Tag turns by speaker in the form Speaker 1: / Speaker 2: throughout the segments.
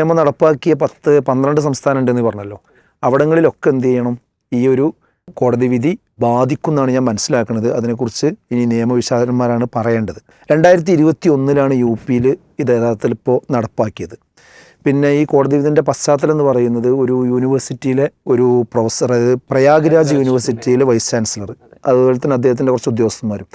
Speaker 1: നിയമം നടപ്പാക്കിയ പത്ത് പന്ത്രണ്ട് സംസ്ഥാനം ഉണ്ടെന്ന് പറഞ്ഞല്ലോ. അവിടങ്ങളിലൊക്കെ എന്ത് ചെയ്യണം? ഈ ഒരു കോടതി വിധി ബാധിക്കുമെന്നാണ് ഞാൻ മനസ്സിലാക്കുന്നത്. അതിനെക്കുറിച്ച് ഇനി നിയമവിശാലന്മാരാണ് പറയേണ്ടത്. രണ്ടായിരത്തി ഇരുപത്തി ഒന്നിലാണ് യു പിയിൽ ഇത് യഥാർത്ഥത്തിൽ ഇപ്പോൾ നടപ്പാക്കിയത്. പിന്നെ ഈ കോടതി വിധിന്റെ പശ്ചാത്തലം എന്ന് പറയുന്നത് ഒരു യൂണിവേഴ്സിറ്റിയിലെ ഒരു പ്രൊഫസർ അതായത് പ്രയാഗ്രാജ് യൂണിവേഴ്സിറ്റിയിലെ വൈസ് ചാൻസലർ. അതുപോലെ തന്നെ അദ്ദേഹത്തിന്റെ കുറച്ച് ഉദ്യോഗസ്ഥന്മാരും.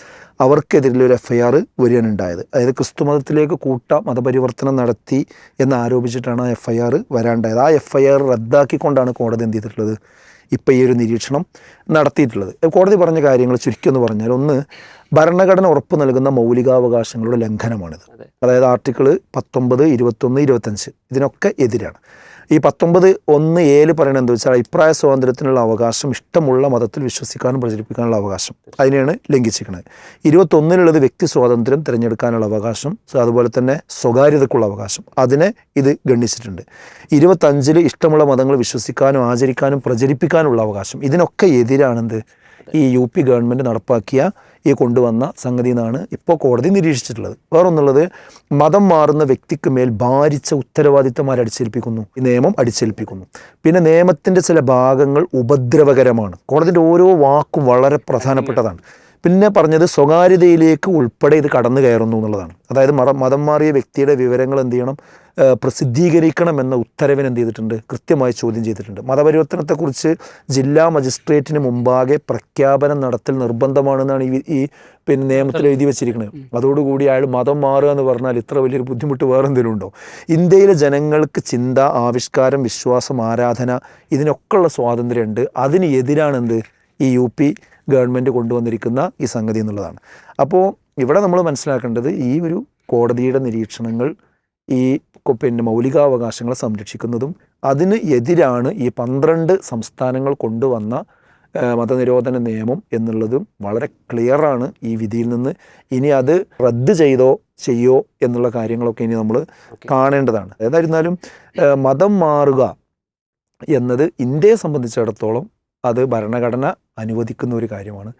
Speaker 1: അവർക്കെതിരെ ഒരു എഫ് ഐ ആർ വരികയാണ് ഉണ്ടായത്. അതായത് ക്രിസ്തു മതത്തിലേക്ക് കൂട്ട മതപരിവർത്തനം നടത്തി എന്ന് ആരോപിച്ചിട്ടാണ് ആ എഫ് ഐ ആർ വരാണ്ടായത്. ആ എഫ് ഐ ആർ റദ്ദാക്കിക്കൊണ്ടാണ് കോടതി എന്ത് ചെയ്തിട്ടുള്ളത്? ഇപ്പോൾ ഈ ഒരു നിരീക്ഷണം നടത്തിയിട്ടുള്ളത്. കോടതി പറഞ്ഞ കാര്യങ്ങൾ ചുരുക്കി എന്ന് പറഞ്ഞാൽ ഒന്ന് ഭരണഘടന ഉറപ്പ് നൽകുന്ന മൗലികാവകാശങ്ങളുടെ ലംഘനമാണിത്. അതായത് ആർട്ടിക്കിൾ പത്തൊമ്പത് ഇരുപത്തൊന്ന് ഇരുപത്തഞ്ച് ഇതിനൊക്കെ എതിരാണ്. ഈ പത്തൊമ്പത് ഒന്ന് ഏഴ് പറയുന്നത് എന്താ വെച്ചാൽ അഭിപ്രായ സ്വാതന്ത്ര്യത്തിനുള്ള അവകാശം ഇഷ്ടമുള്ള മതത്തിൽ വിശ്വസിക്കാനും പ്രചരിപ്പിക്കാനുള്ള അവകാശം. അതിനെയാണ് ലംഘിച്ചിരിക്കുന്നത് ഇരുപത്തൊന്നിലുള്ളത് വ്യക്തി സ്വാതന്ത്ര്യം തിരഞ്ഞെടുക്കാനുള്ള അവകാശം അതുപോലെ തന്നെ സ്വകാര്യതക്കുള്ള അവകാശം. അതിനെ ഇത് ഗണ്ണിച്ചിട്ടുണ്ട്. ഇരുപത്തഞ്ചിൽ ഇഷ്ടമുള്ള മതങ്ങൾ വിശ്വസിക്കാനും ആചരിക്കാനും പ്രചരിപ്പിക്കാനുള്ള അവകാശം. ഇതിനൊക്കെ എതിരാണെന്ത്? ഈ യു പി ഗവൺമെന്റ് നടപ്പാക്കിയ ഈ കൊണ്ടുവന്ന സംഗതി എന്നാണ് ഇപ്പോൾ കോടതി നിരീക്ഷിച്ചിട്ടുള്ളത്. വേറൊന്നുള്ളത് മതം മാറുന്ന വ്യക്തിക്ക് മേൽ ഭാരിച്ച ഉത്തരവാദിത്തമാർ അടിച്ചേൽപ്പിക്കുന്നു. ഈ നിയമം അടിച്ചേൽപ്പിക്കുന്നു. പിന്നെ നിയമത്തിന്റെ ചില ഭാഗങ്ങൾ ഉപദ്രവകരമാണ്. കോടതിന്റെ ഓരോ വാക്കും വളരെ പ്രധാനപ്പെട്ടതാണ്. പിന്നെ പറഞ്ഞത് സ്വകാര്യതയിലേക്ക് ഉൾപ്പെടെ ഇത് കടന്നു കയറുന്നു എന്നുള്ളതാണ്. അതായത് മതം മാറിയ വ്യക്തിയുടെ വിവരങ്ങൾ എന്ത് ചെയ്യണം? ഏഹ് പ്രസിദ്ധീകരിക്കണം എന്ന ഉത്തരവിന് എന്ത് ചെയ്തിട്ടുണ്ട്? കൃത്യമായി ചോദ്യം ചെയ്തിട്ടുണ്ട്. മതപരിവർത്തനത്തെക്കുറിച്ച് ജില്ലാ മജിസ്ട്രേറ്റിന് മുമ്പാകെ പ്രഖ്യാപനം നടത്തൽ നിർബന്ധമാണെന്നാണ് ഈ ഈ പിന്നെ നിയമത്തിൽ എഴുതി വെച്ചിരിക്കുന്നത്. അതോടുകൂടി അയാൾ മതം മാറുക എന്ന് പറഞ്ഞാൽ ഇത്ര വലിയൊരു ബുദ്ധിമുട്ട് വേറെ എന്തെങ്കിലും ഉണ്ടോ? ഇന്ത്യയിലെ ജനങ്ങൾക്ക് ചിന്ത ആവിഷ്കാരം വിശ്വാസം ആരാധന ഇതിനൊക്കെയുള്ള സ്വാതന്ത്ര്യമുണ്ട്. അതിന് എതിരാണ് എന്ത് ഈ യു പി ഗവൺമെന്റ് കൊണ്ടുവന്നിരിക്കുന്ന ഈ സംഗതി എന്നുള്ളതാണ്. അപ്പോൾ ഇവിടെ നമ്മൾ മനസ്സിലാക്കേണ്ടത് ഈ ഒരു കോടതിയുടെ നിരീക്ഷണങ്ങൾ ഈ പിന്നെ മൗലികാവകാശങ്ങളെ സംരക്ഷിക്കുന്നതും അതിന് എതിരാണ് ഈ പന്ത്രണ്ട് സംസ്ഥാനങ്ങൾ കൊണ്ടുവന്ന മതനിരോധന നിയമം എന്നുള്ളതും വളരെ ക്ലിയറാണ് ഈ വിധിയിൽ നിന്ന്. ഇനി അത് റദ്ദ് ചെയ്തോ ചെയ്യോ എന്നുള്ള കാര്യങ്ങളൊക്കെ ഇനി നമ്മൾ കാണേണ്ടതാണ്. ഏതായിരുന്നാലും മതം മാറുക എന്നത് ഇന്ത്യയെ സംബന്ധിച്ചിടത്തോളം അത് ഭരണഘടന അനുവദിക്കുന്ന ഒരു കാര്യമാണ്.